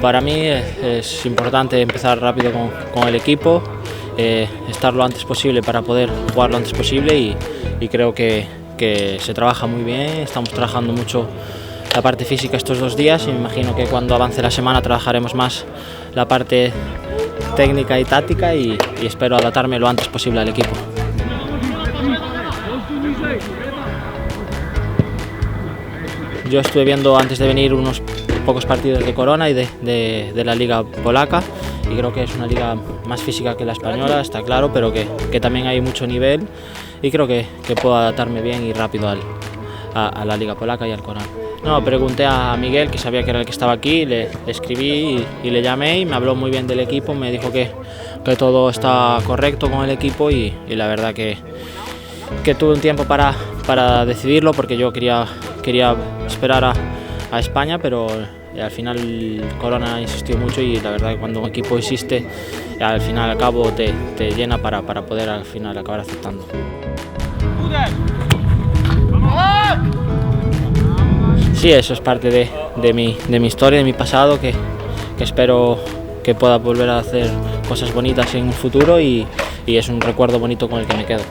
Para mí eh, es importante empezar rápido con, con el equipo, eh, estar lo antes posible para poder jugar lo antes posible y, y creo que, que se trabaja muy bien, estamos trabajando mucho la parte física estos dos días y me imagino que cuando avance la semana trabajaremos más la parte técnica y táctica y, y espero adaptarme lo antes posible al equipo. Yo estuve viendo antes de venir unos pocos partidos de Corona y de, de- de la liga polaca y creo que es una liga más física que la española, está claro, pero que, que también hay mucho nivel y creo que, que puedo adaptarme bien y rápido al- a, a la liga polaca y al Corona. No, pregunté a Miguel, que sabía que era el que estaba aquí, le, le escribí y, y le llamé y me habló muy bien del equipo, me dijo que, que todo está correcto con el equipo y, y la verdad que, que tuve un tiempo para, para decidirlo porque yo quería, quería esperar a, a España, pero eh, al final Corona insistió mucho y la verdad que cuando un equipo insiste, al final al cabo te, te llena para, para poder al final acabar aceptando. Sí, eso es parte de, de mi, de mi historia, de mi pasado, que, que espero que pueda volver a hacer cosas bonitas en un futuro y, y es un recuerdo bonito con el que me quedo.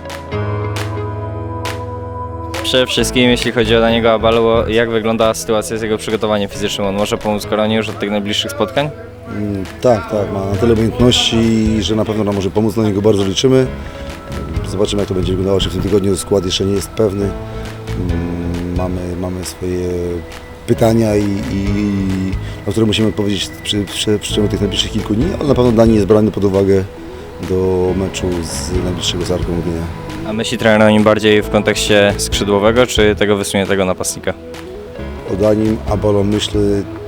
Przede wszystkim jeśli chodzi o Daniego Abalo, jak wygląda sytuacja z jego przygotowaniem fizycznym? On może pomóc Koronie już od tych najbliższych spotkań? Mm, Tak, tak, ma na tyle umiejętności, że na pewno nam może pomóc, na niego bardzo liczymy. Zobaczymy jak to będzie wyglądało, w tym tygodniu skład jeszcze nie jest pewny. Mm, Mamy, mamy swoje pytania, i, i, na które musimy odpowiedzieć przy, przy, przy ciągu tych najbliższych kilku dni, ale na pewno Dani jest brany pod uwagę do meczu z najbliższego z Arką Gdynia. A myśli trener o nim bardziej w kontekście skrzydłowego, czy tego wysuniętego napastnika? O Danim Abalo myślę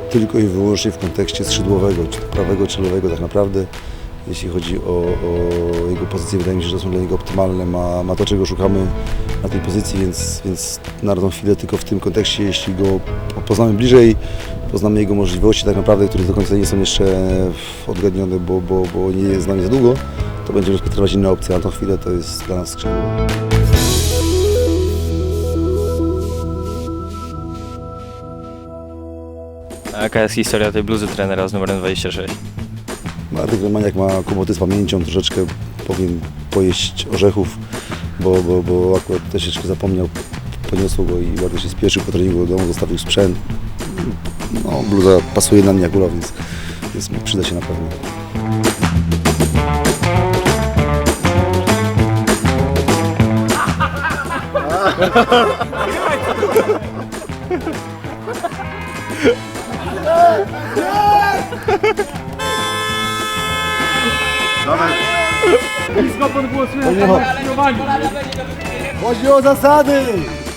tylko i wyłącznie w kontekście skrzydłowego, czy prawego, czy lewego tak naprawdę. Jeśli chodzi o, o jego pozycję, wydaje mi się, że są dla niego optymalne. Ma, ma to, czego szukamy na tej pozycji, więc, więc na tą chwilę tylko w tym kontekście, jeśli go po- poznamy bliżej, poznamy jego możliwości tak naprawdę, które do końca nie są jeszcze odgadnione, bo, bo, bo nie jest z nami za długo, to będziemy rozpatrywać inne opcje. Na tą chwilę to jest dla nas skrzydło. A jaka jest historia tej bluzy trenera z numerem 26? Marek Romaniak ma kłopoty z pamięcią, troszeczkę powinien pojeść orzechów, bo, bo, bo akurat troszeczkę zapomniał, poniosło go i bardzo się spieszył po treningu do domu, zostawił sprzęt. No, bluza pasuje na mnie akurat, więc, więc przyda się na pewno. Escapando com você, Vamos, Vamos, Vamos, Vamos, Vamos, Vamos, Vamos,